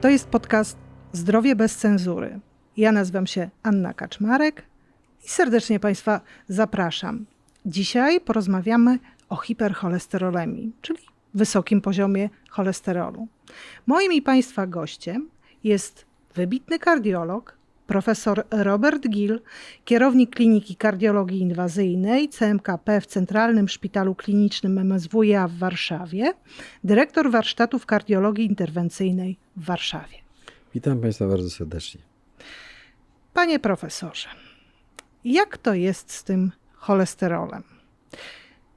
To jest podcast Zdrowie bez cenzury. Ja nazywam się Anna Kaczmarek i serdecznie Państwa zapraszam. Dzisiaj porozmawiamy o hipercholesterolemii, czyli wysokim poziomie cholesterolu. Moim i Państwa gościem jest wybitny kardiolog, profesor Robert Gill, kierownik Kliniki Kardiologii Inwazyjnej CMKP w Centralnym Szpitalu Klinicznym MSWiA w Warszawie, dyrektor warsztatów kardiologii interwencyjnej w Warszawie. Witam Państwa bardzo serdecznie. Panie profesorze, jak to jest z tym cholesterolem?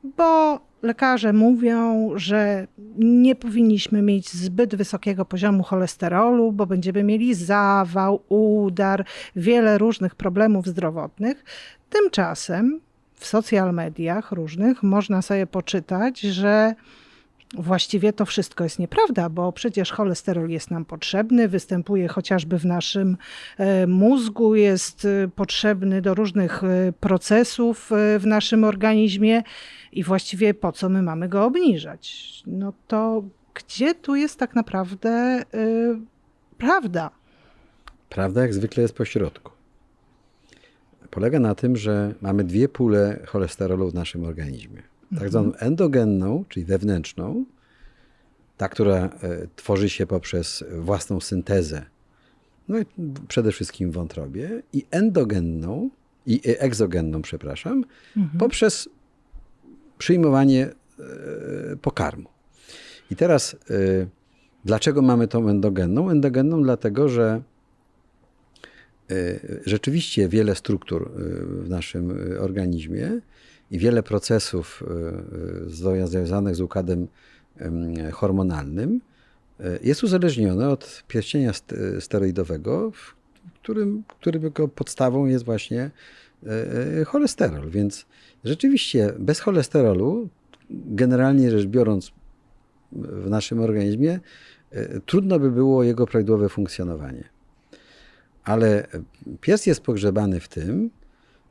Bo lekarze mówią, że nie powinniśmy mieć zbyt wysokiego poziomu cholesterolu, bo będziemy mieli zawał, udar, wiele różnych problemów zdrowotnych. Tymczasem w social mediach różnych można sobie poczytać, że Właściwie to wszystko jest nieprawda, bo przecież cholesterol jest nam potrzebny, występuje chociażby w naszym e, mózgu, jest e, potrzebny do różnych e, procesów w naszym organizmie i właściwie po co my mamy go obniżać? No to gdzie tu jest tak naprawdę prawda? Prawda jak zwykle jest po środku. Polega na tym, że mamy dwie pule cholesterolu w naszym organizmie tak zwaną endogenną, czyli wewnętrzną, ta, która e, tworzy się poprzez własną syntezę, no i przede wszystkim w wątrobie, i endogenną, i e, egzogenną, przepraszam, mhm. poprzez przyjmowanie e, pokarmu. I teraz, dlaczego mamy tą endogenną? Endogenną dlatego, że rzeczywiście wiele struktur w naszym organizmie i wiele procesów e, e, związanych z układem hormonalnym e, jest uzależnione od pierścienia steroidowego, w którym, którym podstawą jest właśnie cholesterol. Więc rzeczywiście bez cholesterolu, generalnie rzecz biorąc, w naszym organizmie, trudno by było jego prawidłowe funkcjonowanie. Ale pies jest pogrzebany w tym,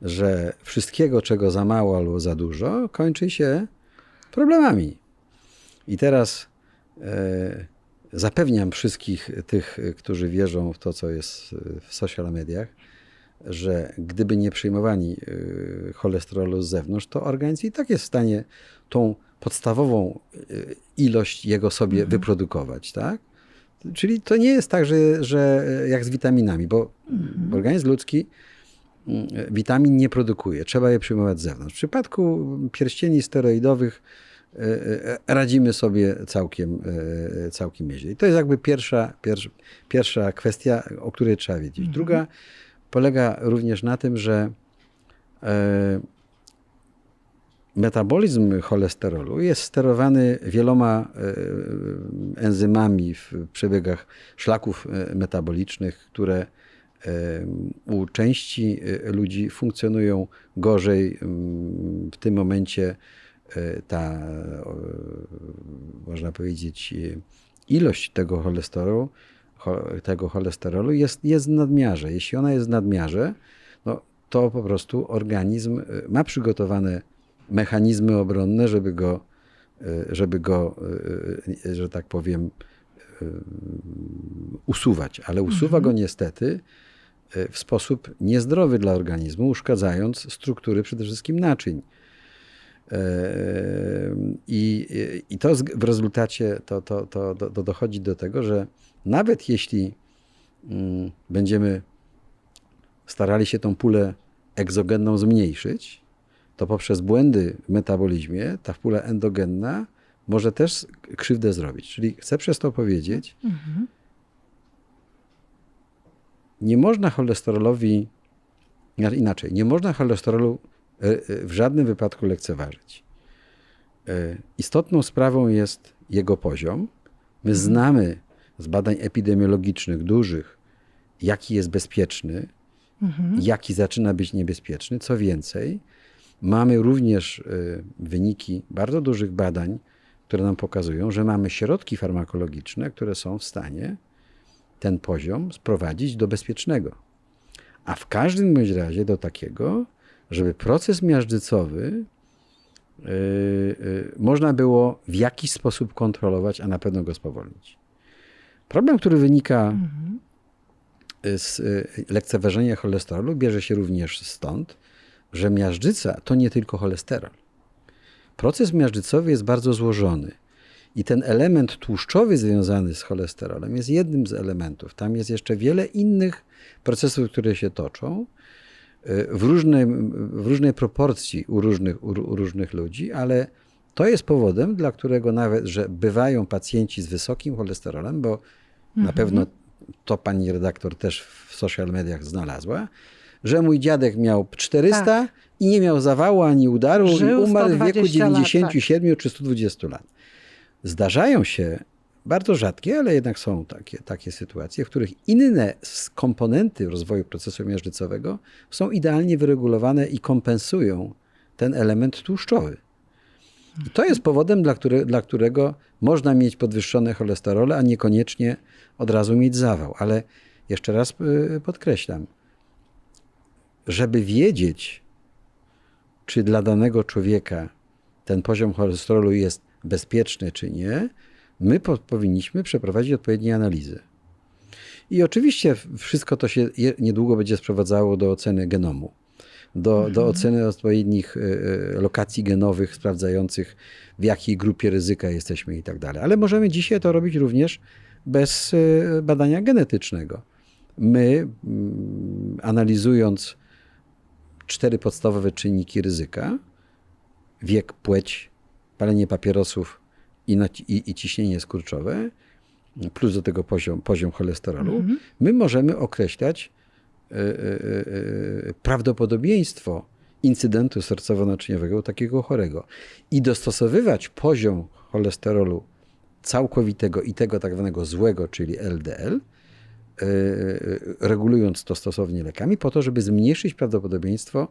że wszystkiego, czego za mało albo za dużo, kończy się problemami. I teraz e, zapewniam wszystkich tych, którzy wierzą w to, co jest w social mediach, że gdyby nie przyjmowali e, cholesterolu z zewnątrz, to organizm i tak jest w stanie tą podstawową e, ilość jego sobie mhm. wyprodukować, tak? Czyli to nie jest tak, że, że jak z witaminami, bo mhm. organizm ludzki witamin nie produkuje, trzeba je przyjmować z zewnątrz. W przypadku pierścieni steroidowych e, e, radzimy sobie całkiem, e, całkiem nieźle. I to jest jakby pierwsza, pierwsza, pierwsza kwestia, o której trzeba wiedzieć. Mhm. Druga polega również na tym, że metabolizm cholesterolu jest sterowany wieloma enzymami w przebiegach szlaków metabolicznych, które u części e, ludzi funkcjonują gorzej. W tym momencie e, ta, można powiedzieć, e, ilość tego cholesterolu, tego cholesterolu jest, jest w nadmiarze. Jeśli ona jest w nadmiarze, no, to po prostu organizm ma przygotowane mechanizmy obronne, żeby go, żeby go, że tak powiem, usuwać. Ale usuwa go mhm. niestety E, w sposób niezdrowy dla organizmu, uszkadzając struktury przede wszystkim naczyń. E, I, i to w rezultacie to, to, to, to dochodzi do tego, że nawet jeśli mm, będziemy starali się tą pulę egzogenną zmniejszyć, to poprzez błędy w metabolizmie ta pula endogenna może też krzywdę zrobić. Czyli chcę przez to powiedzieć, mhm nie można cholesterolowi, inaczej, nie można cholesterolu e, e, w żadnym wypadku lekceważyć. E, istotną sprawą jest jego poziom. My mhm. znamy z badań epidemiologicznych dużych, jaki jest bezpieczny, mhm. jaki zaczyna być niebezpieczny. Co więcej, mamy również wyniki bardzo dużych badań, które nam pokazują, że mamy środki farmakologiczne, które są w stanie ten poziom sprowadzić do bezpiecznego. A w każdym bądź razie do takiego, żeby proces miażdżycowy yy, yy, można było w jakiś sposób kontrolować, a na pewno go spowolnić. Problem, który wynika Mhm. z y, lekceważenia cholesterolu, bierze się również stąd, że miażdżyca to nie tylko cholesterol. Proces miażdżycowy jest bardzo złożony. I ten element tłuszczowy związany z cholesterolem jest jednym z elementów. Tam jest jeszcze wiele innych procesów, które się toczą y, w, różnym, w różnej proporcji u różnych, u, u różnych ludzi, ale to jest powodem, dla którego nawet, że bywają pacjenci z wysokim cholesterolem, bo na pewno to pani redaktor też w social mediach znalazła, że mój dziadek miał 400 Tak. i nie miał zawału ani udaru i Żył umarł w wieku 120 lat, tak. 97 czy 120 lat. Zdarzają się bardzo rzadkie, ale jednak są takie, takie sytuacje, w których inne komponenty rozwoju procesu miażdżycowego są idealnie wyregulowane i kompensują ten element tłuszczowy. I to jest powodem, dla, które, dla którego można mieć podwyższone cholesterole, a niekoniecznie od razu mieć zawał. Ale jeszcze raz y, podkreślam, żeby wiedzieć, czy dla danego człowieka ten poziom cholesterolu jest bezpieczny, czy nie, my po, powinniśmy przeprowadzić odpowiednie analizy. I oczywiście wszystko to się niedługo będzie sprowadzało do oceny genomu, do, do oceny odpowiednich y, y, lokacji genowych sprawdzających, w jakiej grupie ryzyka jesteśmy i tak dalej. Ale możemy dzisiaj to robić również bez y, badania genetycznego. My, mm, analizując cztery podstawowe czynniki ryzyka, wiek, płeć, palenie papierosów i, i, i ciśnienie skurczowe, plus do tego poziom, poziom cholesterolu, my możemy określać y, y, y, prawdopodobieństwo incydentu sercowo-naczyniowego u takiego chorego i dostosowywać poziom cholesterolu całkowitego i tego tak zwanego złego, czyli LDL, y, y, regulując to stosownie lekami, po to, żeby zmniejszyć prawdopodobieństwo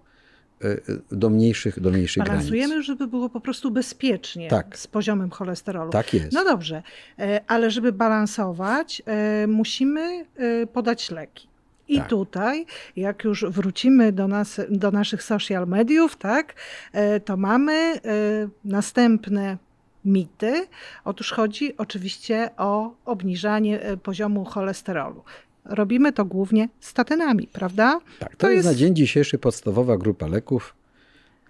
do mniejszych, do mniejszych granic. Balansujemy, żeby było po prostu bezpiecznie Tak. z poziomem cholesterolu. Tak jest. No dobrze, e, ale żeby balansować, e, musimy e, podać leki. I Tak. tutaj, jak już wrócimy do, nas, do naszych social mediów, tak, e, to mamy e, następne mity. Otóż chodzi oczywiście o obniżanie e, poziomu cholesterolu. Robimy to głównie statynami, prawda? Tak, to, to jest, jest- na dzień dzisiejszy podstawowa grupa leków.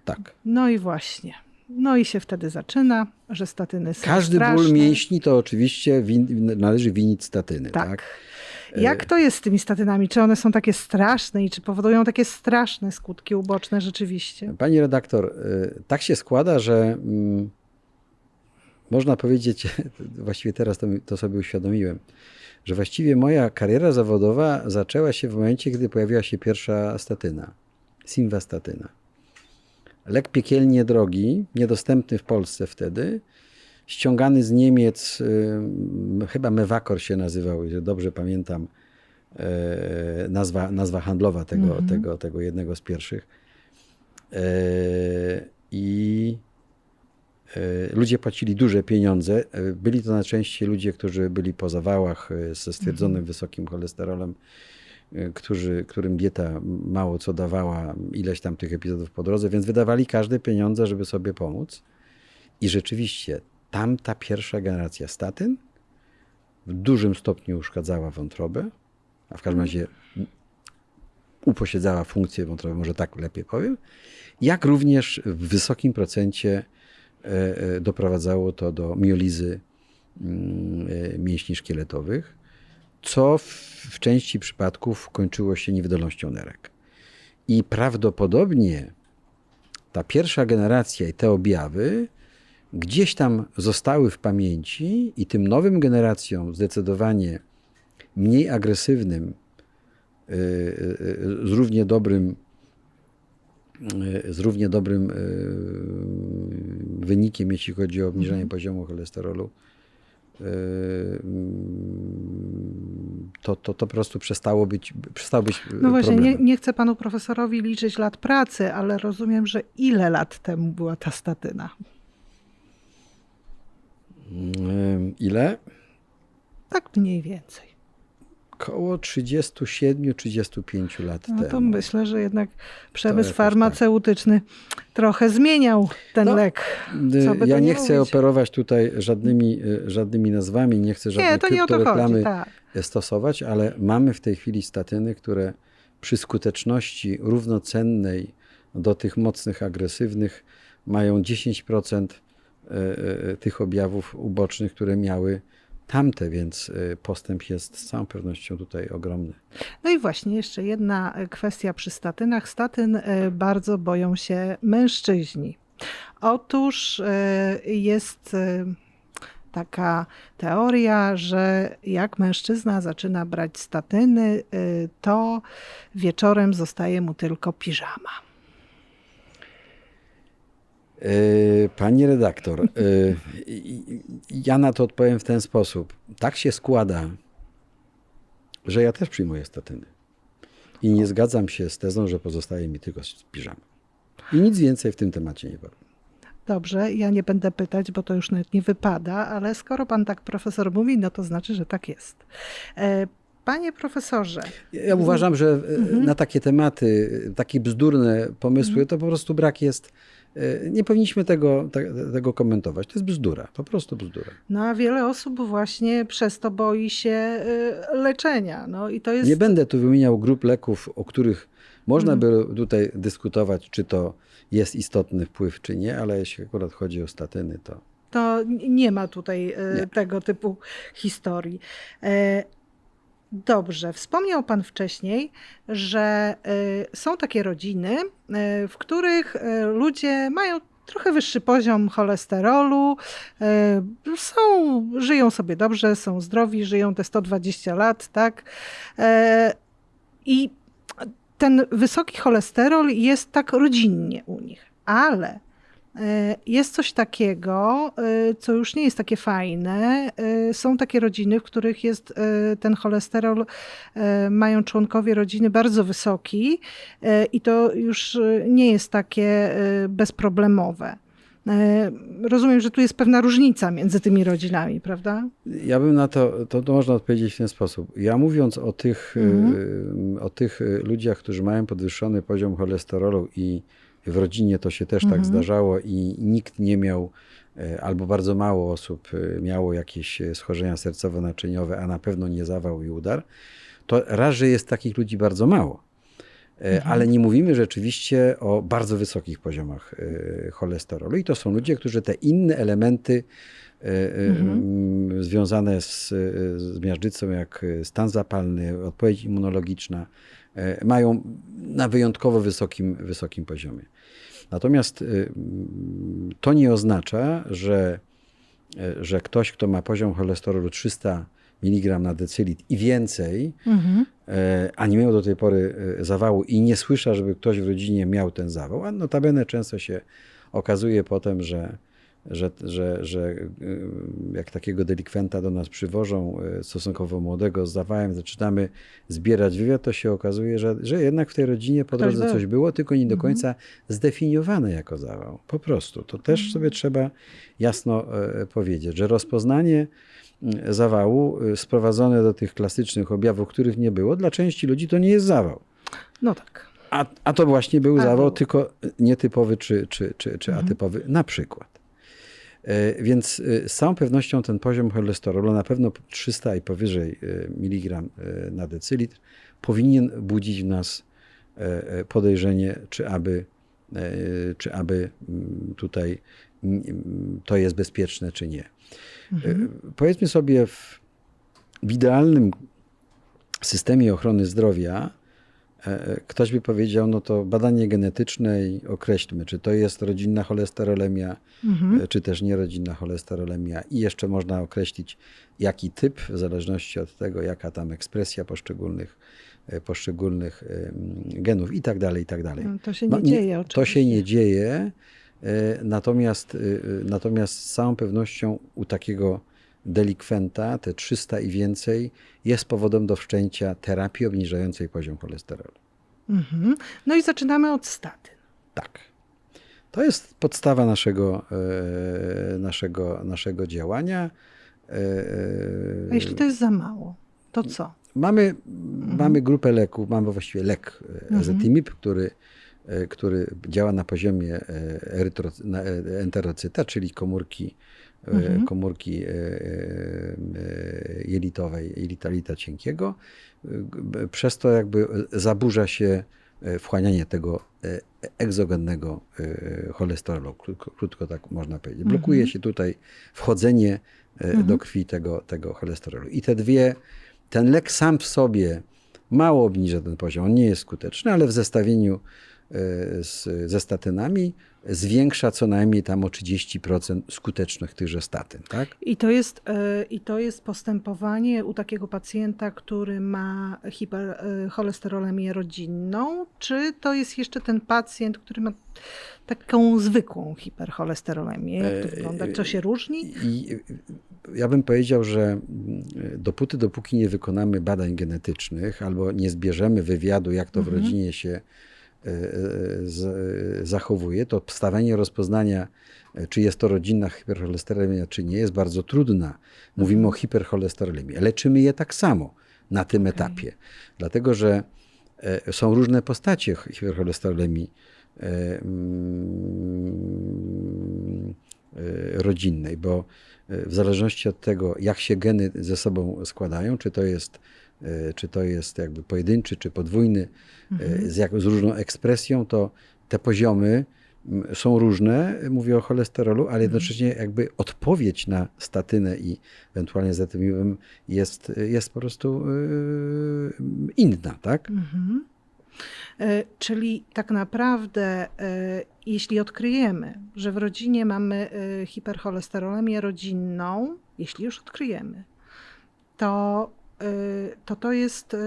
Tak. No i właśnie. No i się wtedy zaczyna, że statyny są Każdy straszne. ból mięśni to oczywiście win, należy winić statyny. Tak. Tak. Jak to jest z tymi statynami? Czy one są takie straszne i czy powodują takie straszne skutki uboczne rzeczywiście? Pani redaktor, y, tak się składa, że mm, można powiedzieć, właściwie teraz to, to sobie uświadomiłem, że właściwie moja kariera zawodowa zaczęła się w momencie, kiedy pojawiła się pierwsza statyna, simvastatyna. Lek piekielnie drogi, niedostępny w Polsce wtedy, ściągany z Niemiec, y, chyba Mewakor się nazywał, dobrze pamiętam, e, nazwa, nazwa handlowa tego, tego, tego jednego z pierwszych. E, I ludzie płacili duże pieniądze. E, Byli to najczęściej ludzie, którzy byli po zawałach e, ze stwierdzonym wysokim cholesterolem, e, którzy, którym dieta mało co dawała, ileś tam tych epizodów po drodze, więc wydawali każde pieniądze, żeby sobie pomóc. I rzeczywiście tamta pierwsza generacja statyn w dużym stopniu uszkadzała wątrobę, a w każdym razie uposiedzała funkcję wątroby, może tak lepiej powiem, jak również w wysokim procencie e, e, doprowadzało to do miolizy mm, e, mięśni szkieletowych, co w, w części przypadków kończyło się niewydolnością nerek. I prawdopodobnie ta pierwsza generacja i te objawy gdzieś tam zostały w pamięci i tym nowym generacjom zdecydowanie mniej agresywnym, z równie dobrym, z równie dobrym y, wynikiem, jeśli chodzi o obniżenie poziomu cholesterolu, y, mm, to, to, to po prostu przestało być, przestało być No właśnie, nie, nie chcę panu profesorowi liczyć lat pracy, ale rozumiem, że ile lat temu była ta statyna? Ile? Tak mniej więcej. Koło 37-35 lat No temu. to myślę, że jednak przemysł tak. farmaceutyczny trochę zmieniał ten No, lek. By ja nie nie chcę operować tutaj żadnymi, y, żadnymi nazwami, nie chcę żadnej Nie, to nie chodzi. Tak. stosować, ale mamy w tej chwili statyny, które przy skuteczności równocennej do tych mocnych, agresywnych mają 10% e, e, tych objawów ubocznych, które miały tamte, więc e, postęp jest z całą pewnością tutaj ogromny. No i właśnie jeszcze jedna e, kwestia przy statynach. Statyn e, bardzo boją się mężczyźni. Otóż jest taka teoria, że jak mężczyzna zaczyna brać statyny, to wieczorem zostaje mu tylko piżama. E, Pani redaktor, i- ja na to odpowiem w ten sposób. Tak się składa, że ja też przyjmuję statyny. I nie zgadzam się z tezą, że pozostaje mi tylko piżama. I nic więcej w tym temacie nie powiem. Dobrze, ja nie będę pytać, bo to już nawet nie wypada, ale skoro pan tak profesor mówi, no to znaczy, że tak jest. E, Panie profesorze, Ja uważam, że e, na takie tematy, takie bzdurne pomysły, to po prostu brak jest. E, Nie powinniśmy tego, te- tego komentować. To jest bzdura, po prostu bzdura. no a wiele osób właśnie przez to boi się y, leczenia. No i to jest. Nie będę tu wymieniał grup leków, o których można by tutaj dyskutować, czy to jest istotny wpływ, czy nie, ale jeśli akurat chodzi o statyny, to To nie ma tutaj y, Nie. tego typu historii. Dobrze, wspomniał Pan wcześniej, że y, są takie rodziny, y, w których y, ludzie mają trochę wyższy poziom cholesterolu, są, żyją sobie dobrze, są zdrowi, żyją te 120 lat, tak? I ten wysoki cholesterol jest tak rodzinnie u nich, ale jest coś takiego, e, co już nie jest takie fajne. E, Są takie rodziny, w których jest e, ten cholesterol, e, mają członkowie rodziny bardzo wysoki e, i to już e, nie jest takie e, bezproblemowe. E, Rozumiem, że tu jest pewna różnica między tymi rodzinami, prawda? Ja bym na to, to, to można odpowiedzieć w ten sposób. Ja mówiąc o tych, Mhm. o tych ludziach, którzy mają podwyższony poziom cholesterolu i w rodzinie to się też tak Mhm. zdarzało i nikt nie miał, y, albo bardzo mało osób y, miało jakieś y, schorzenia sercowo-naczyniowe, a na pewno nie zawał i udar, to raz, że jest takich ludzi bardzo mało. E, Ale nie mówimy rzeczywiście o bardzo wysokich poziomach e, cholesterolu. I to są ludzie, którzy te inne elementy e, e, m, związane z, e, z miażdżycą, jak e, stan zapalny, odpowiedź immunologiczna, e, mają na wyjątkowo wysokim, wysokim poziomie. Natomiast e, to nie oznacza, że, e, że ktoś, kto ma poziom cholesterolu 300 mg na decylitr i więcej, Mhm. e, a nie miał do tej pory e, zawału i nie słysza, żeby ktoś w rodzinie miał ten zawał, a notabene często się okazuje potem, że, że, że, że e, jak takiego delikwenta do nas przywożą e, stosunkowo młodego z zawałem, zaczynamy zbierać wywiad, to się okazuje, że, że jednak w tej rodzinie po drodze coś było, tylko nie do końca zdefiniowane jako zawał. Po prostu. To też sobie trzeba jasno e, powiedzieć, że rozpoznanie mm, zawału y, sprowadzone do tych klasycznych objawów, których nie było, dla części ludzi to nie jest zawał. No tak. A, a to właśnie był A, zawał, był. tylko nietypowy czy, czy, czy, czy atypowy, na przykład. E, Więc y, z całą pewnością ten poziom cholesterolu, na pewno 300 i powyżej miligram y, na decylitr, powinien budzić w nas e, e, podejrzenie, czy aby, e, czy aby mm, tutaj mm, to jest bezpieczne, czy nie. E, Powiedzmy sobie, w, w idealnym systemie ochrony zdrowia e, ktoś by powiedział, no to badanie genetyczne i określmy, czy to jest rodzinna cholesterolemia, Mhm. e, czy też nierodzinna cholesterolemia i jeszcze można określić jaki typ, w zależności od tego, jaka tam ekspresja poszczególnych, e, poszczególnych genów i tak dalej, i tak dalej. No, to się nie No, dzieje To się oczywiście. nie dzieje, e, natomiast, e, e, natomiast z całą pewnością u takiego delikwenta, te 300 i więcej, jest powodem do wszczęcia terapii obniżającej poziom cholesterolu. Mhm. No i zaczynamy od statyn. Tak. To jest podstawa naszego, e, naszego, naszego działania. E, A jeśli to jest za mało, to co? mamy, mamy grupę leków, mamy właściwie lek e, ezetimibe, który, e, który działa na poziomie e, erytro, e, enterocyta, czyli komórki, e, komórki e, e, jelitowej, jelita, jelita cienkiego. E, Przez to jakby zaburza się e, wchłanianie tego e, egzogennego e, cholesterolu, krótko, tak można powiedzieć. Blokuje się tutaj wchodzenie e, do krwi tego, tego cholesterolu. I te dwie, ten lek sam w sobie mało obniża ten poziom, on nie jest skuteczny, ale w zestawieniu e, z, ze statynami zwiększa co najmniej tam o 30% skuteczność tychże statyn, tak? I to, jest, e, I to jest postępowanie u takiego pacjenta, który ma hipercholesterolemię rodzinną, czy to jest jeszcze ten pacjent, który ma taką zwykłą hipercholesterolemię? Jak to wygląda? Co się różni? I ja bym powiedział, że mm, dopóty, dopóki nie wykonamy badań genetycznych albo nie zbierzemy wywiadu, jak to w rodzinie się e, e, z, zachowuje, to stawianie rozpoznania, e, czy jest to rodzinna hipercholesterolemia, czy nie, jest bardzo trudna. Mówimy o hipercholesterolemii. Leczymy je tak samo na tym etapie, dlatego że e, są różne postacie hipercholesterolemii e, mm, e, rodzinnej, bo e, w zależności od tego, jak się geny ze sobą składają, czy to jest, e, czy to jest jakby pojedynczy, czy podwójny, e, z, jak, z różną ekspresją, to te poziomy są różne, mówię o cholesterolu, ale jednocześnie jakby odpowiedź na statynę i ewentualnie zatymibem jest, jest po prostu yy, inna, tak? E, Czyli tak naprawdę, e, jeśli odkryjemy, że w rodzinie mamy e, hipercholesterolemię rodzinną, jeśli już odkryjemy, to e, to, to jest e,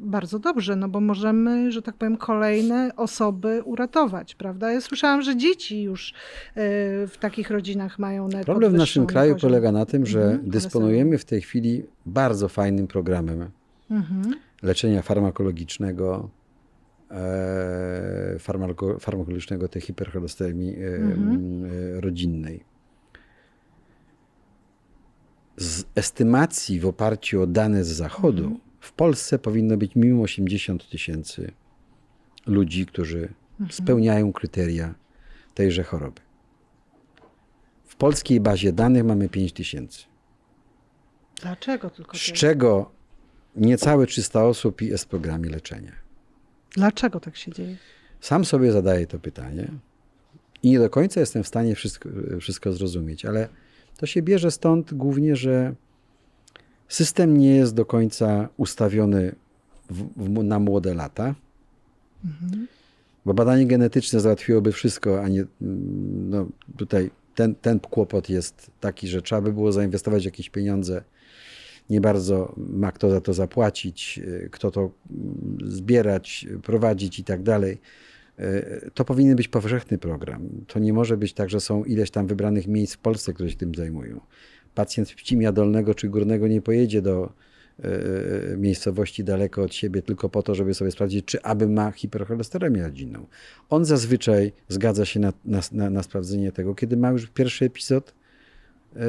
bardzo dobrze, no bo możemy, że tak powiem, kolejne osoby uratować, prawda? Ja słyszałam, że dzieci już e, w takich rodzinach mają nawet Problem w naszym kraju poziom. polega na tym, że Mhm, dysponujemy w tej chwili bardzo fajnym programem Mhm. leczenia farmakologicznego, e, farmako, farmakologicznego tej hipercholesteremii e, Mhm. e, rodzinnej. Z estymacji w oparciu o dane z Zachodu w Polsce powinno być minimum 80 tysięcy ludzi, którzy Mhm. spełniają kryteria tejże choroby. W polskiej bazie danych mamy 5 tysięcy, Dlaczego tylko z czego niecałe 300 osób jest w programie leczenia. Dlaczego tak się dzieje? Sam sobie zadaję to pytanie i nie do końca jestem w stanie wszystko, wszystko zrozumieć, ale to się bierze stąd głównie, że system nie jest do końca ustawiony w, w, na młode lata. Bo badanie genetyczne załatwiłoby wszystko, a nie no, tutaj ten, ten kłopot jest taki, że trzeba by było zainwestować jakieś pieniądze. Nie bardzo ma kto za to zapłacić, y, kto to mm, zbierać, prowadzić i tak dalej. Y, To powinien być powszechny program. To nie może być tak, że są ileś tam wybranych miejsc w Polsce, które się tym zajmują. Pacjent Pcimia Dolnego czy Górnego nie pojedzie do y, miejscowości daleko od siebie tylko po to, żeby sobie sprawdzić, czy aby ma hipercholesteremię rodzinną. On zazwyczaj zgadza się na, na, na, sprawdzenie tego, kiedy ma już pierwszy epizod y,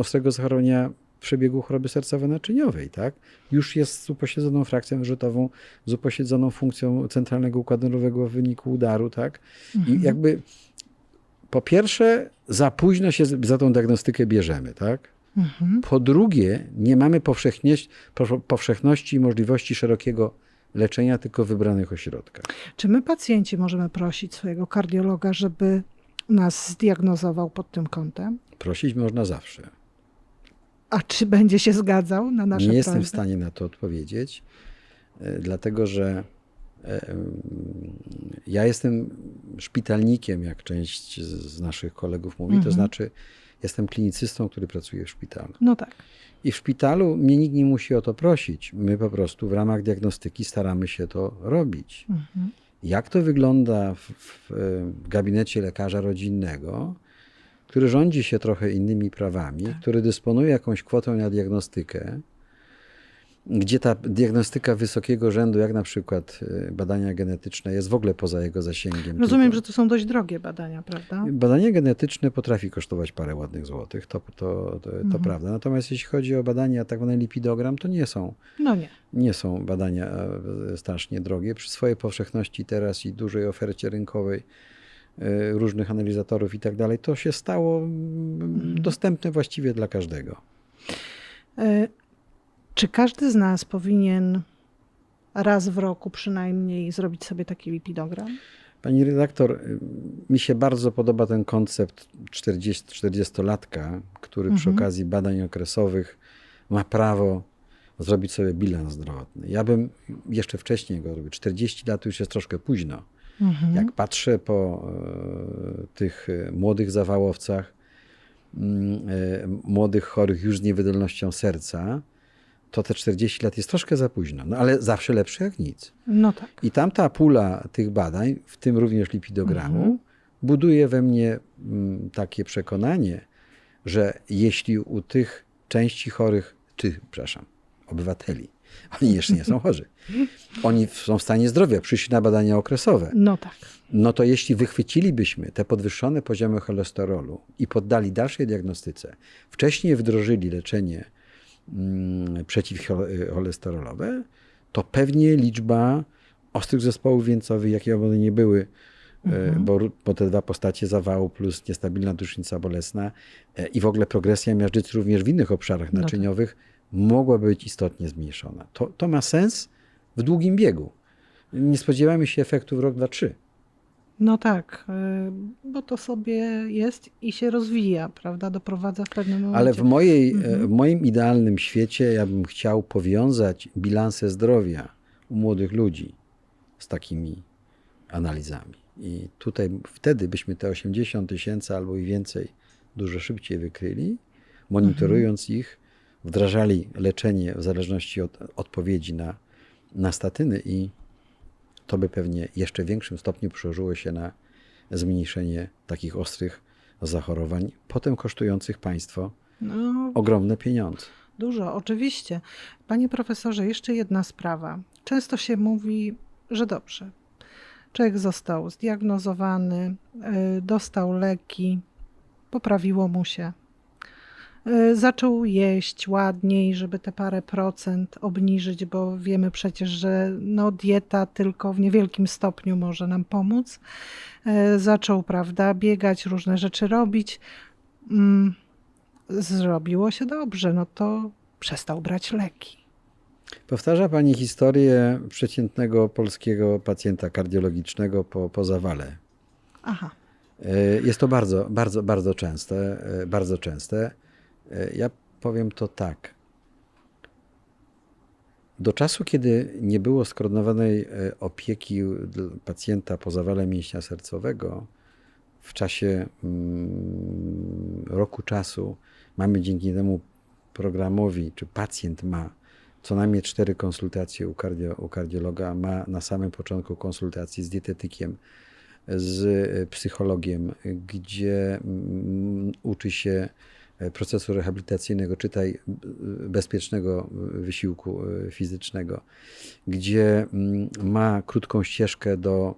ostrego zachorowania przebiegu choroby sercowo-naczyniowej, tak? Już jest z upośledzoną frakcją rzutową, z upośledzoną funkcją centralnego układu nerwowego w wyniku udaru, tak? I jakby po pierwsze, za późno się za tą diagnostykę bierzemy, tak? Mhm. Po drugie, nie mamy powszechności i możliwości szerokiego leczenia tylko w wybranych ośrodkach. Czy my pacjenci możemy prosić swojego kardiologa, żeby nas zdiagnozował pod tym kątem? Prosić można zawsze. A czy będzie się zgadzał na nasze Nie jestem w stanie na to odpowiedzieć, e, dlatego że e, em, ja jestem szpitalnikiem, jak część z naszych kolegów mówi, to Mhm. znaczy jestem klinicystą, który pracuje w szpitalu. No tak. I w szpitalu mnie nikt nie musi o to prosić. My po prostu w ramach diagnostyki staramy się to robić. Mhm. Jak to wygląda w, w, w gabinecie lekarza rodzinnego, który rządzi się trochę innymi prawami, który dysponuje jakąś kwotą na diagnostykę gdzie ta diagnostyka wysokiego rzędu, jak na przykład y, badania genetyczne, jest w ogóle poza jego zasięgiem. Rozumiem, tylko- że to są dość drogie badania, prawda? Badanie genetyczne potrafi kosztować parę ładnych złotych, to, to, to, to Mhm. prawda. Natomiast jeśli chodzi o badania tak zwany lipidogram, to nie są, No nie. nie są badania e, strasznie drogie. Przy swojej powszechności teraz i dużej ofercie rynkowej różnych analizatorów i tak dalej, to się stało mm, Mhm. dostępne właściwie dla każdego. E, Czy każdy z nas powinien raz w roku przynajmniej zrobić sobie taki lipidogram? Pani redaktor, y, mi się bardzo podoba ten koncept 40, 40-latka, który przy Mhm. okazji badań okresowych ma prawo zrobić sobie bilans zdrowotny. Ja bym jeszcze wcześniej go robił. 40 lat już jest troszkę późno. Mhm. Jak patrzę po e, tych e, młodych zawałowcach, mm, e, młodych chorych już z niewydolnością serca, to te 40 lat jest troszkę za późno. No ale zawsze lepsze jak nic. No tak. I tamta pula tych badań, w tym również lipidogramu, Mhm. buduje we mnie mm, takie przekonanie, że jeśli u tych części chorych, czy, przepraszam, obywateli, oni jeszcze nie są chorzy, oni są w stanie zdrowia, przyszli na badania okresowe, No tak. no to jeśli wychwycilibyśmy te podwyższone poziomy cholesterolu i poddali dalszej diagnostyce, wcześniej wdrożyli leczenie mm, przeciwcholesterolowe, to pewnie liczba ostrych zespołów wieńcowych, jakie one nie były, e, bo, ró- bo te dwa postacie zawału plus niestabilna dusznica bolesna e, i w ogóle progresja miażdżycy również w innych obszarach tak. naczyniowych mogłaby być istotnie zmniejszona. To, to ma sens w długim biegu. Nie spodziewamy się efektu w rok, dwa, trzy. No tak, y, bo to sobie jest i się rozwija, prawda? Doprowadza w pewnym momencie. Ale w, mojej, Mhm. e, w moim idealnym świecie ja bym chciał powiązać bilanse zdrowia u młodych ludzi z takimi analizami. I tutaj wtedy byśmy te 80 tysięcy albo i więcej dużo szybciej wykryli, monitorując Mhm. ich, wdrażali leczenie w zależności od odpowiedzi na, na statyny i to by pewnie jeszcze w większym stopniu przełożyło się na zmniejszenie takich ostrych zachorowań, potem kosztujących państwo No, ogromne pieniądze. Dużo, oczywiście. Panie profesorze, jeszcze jedna sprawa. Często się mówi, że dobrze. Człowiek został zdiagnozowany, y, dostał leki, poprawiło mu się. Y, Zaczął jeść ładniej, żeby te parę procent obniżyć, bo wiemy przecież, że no, dieta tylko w niewielkim stopniu może nam pomóc. Y, Zaczął, prawda, biegać, różne rzeczy robić. Mm, zrobiło się dobrze, no to przestał brać leki. Powtarza Pani historię przeciętnego polskiego pacjenta kardiologicznego po, po zawale. Aha, E, Jest to bardzo, bardzo, bardzo częste. e, Bardzo częste. E, Ja powiem to tak. Do czasu, kiedy nie było skoordynowanej e, opieki pacjenta po zawale mięśnia sercowego, w czasie mm, roku czasu mamy dzięki temu programowi, czy pacjent ma co najmniej cztery konsultacje u, kardio, u kardiologa, ma na samym początku konsultacji z dietetykiem, z e, psychologiem, gdzie mm, uczy się procesu rehabilitacyjnego, czytaj bezpiecznego wysiłku fizycznego, gdzie mm, ma krótką ścieżkę do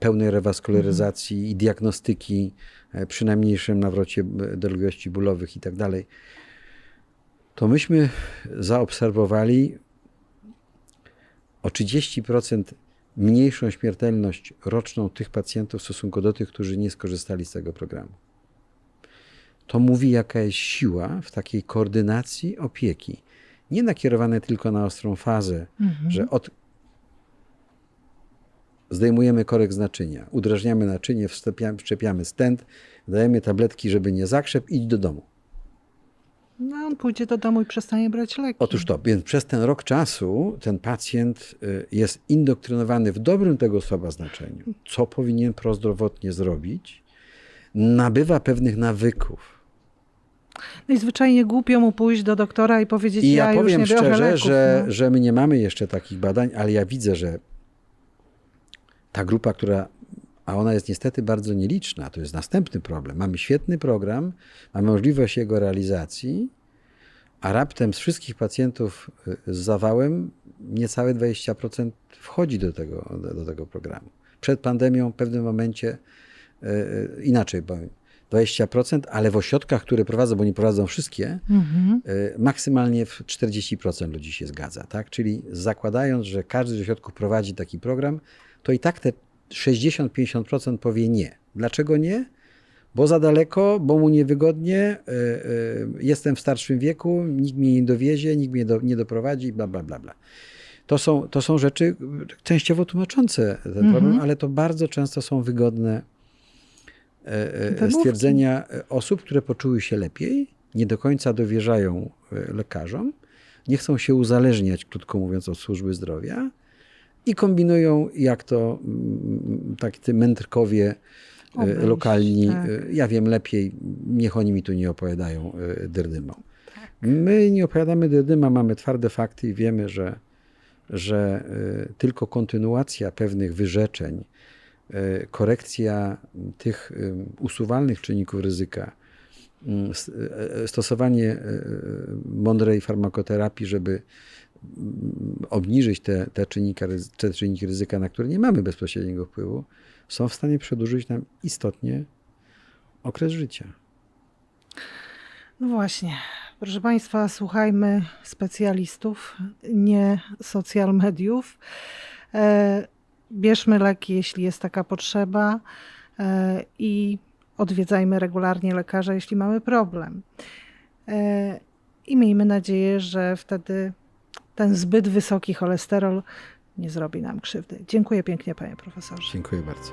pełnej rewaskularyzacji i diagnostyki e, przy najmniejszym nawrocie e, dolegliwości bólowych i tak dalej, to myśmy zaobserwowali o 30% mniejszą śmiertelność roczną tych pacjentów w stosunku do tych, którzy nie skorzystali z tego programu. To mówi, jaka jest siła w takiej koordynacji opieki. Nie nakierowane tylko na ostrą fazę, Mhm. że od... zdejmujemy korek z naczynia, udrażniamy naczynie, wszczepiamy, stent, dajemy tabletki, żeby nie zakrzep, idź do domu. no on pójdzie do domu i przestanie brać leki. Otóż to, więc przez ten rok czasu ten pacjent y, jest indoktrynowany w dobrym tego słowa znaczeniu, co powinien prozdrowotnie zrobić, nabywa pewnych nawyków. No i zwyczajnie głupio mu pójść do doktora i powiedzieć, I ja, ja powiem już nie szczerze, leków. że, no. że my nie mamy jeszcze takich badań, ale ja widzę, że ta grupa, która, a ona jest niestety bardzo nieliczna, to jest następny problem. Mamy świetny program, mamy możliwość jego realizacji, a raptem z wszystkich pacjentów y, z zawałem niecałe 20% wchodzi do tego, do, do tego programu. Przed pandemią w pewnym momencie y, y, inaczej powiem. 20%, ale w ośrodkach, które prowadzą, bo nie prowadzą wszystkie, Mhm. y, maksymalnie w 40% ludzi się zgadza. Tak? Czyli zakładając, że każdy z ośrodków prowadzi taki program, to i tak te 60-50% powie nie. Dlaczego nie? Bo za daleko, bo mu niewygodnie, y, y, jestem w starszym wieku, nikt mnie nie dowiezie, nikt mnie do, nie doprowadzi, bla, bla, bla, bla. To są, to są rzeczy częściowo tłumaczące ten problem, ale to bardzo często są wygodne. Stwierdzenia e, osób, które poczuły się lepiej, nie do końca dowierzają e, lekarzom, nie chcą się uzależniać, krótko mówiąc, od służby zdrowia i kombinują, jak to mm, tak ty mędrkowie e, Obejść, lokalni, tak. e, ja wiem lepiej, niech oni mi tu nie opowiadają e, dyrdymo. Tak. My nie opowiadamy dyrdyma, mamy twarde fakty i wiemy, że, że e, tylko kontynuacja pewnych wyrzeczeń, e, korekcja tych e, usuwalnych czynników ryzyka, mm, e, stosowanie e, mądrej farmakoterapii, żeby mm, obniżyć te, te, czynnika, te czynniki ryzyka, na które nie mamy bezpośredniego wpływu, są w stanie przedłużyć nam istotnie okres życia. No właśnie. Proszę Państwa, słuchajmy specjalistów, nie social mediów. E, bierzmy leki, jeśli jest taka potrzeba e, i odwiedzajmy regularnie lekarza, jeśli mamy problem. E, I miejmy nadzieję, że wtedy ten zbyt wysoki cholesterol nie zrobi nam krzywdy. Dziękuję pięknie, panie profesorze. Dziękuję bardzo.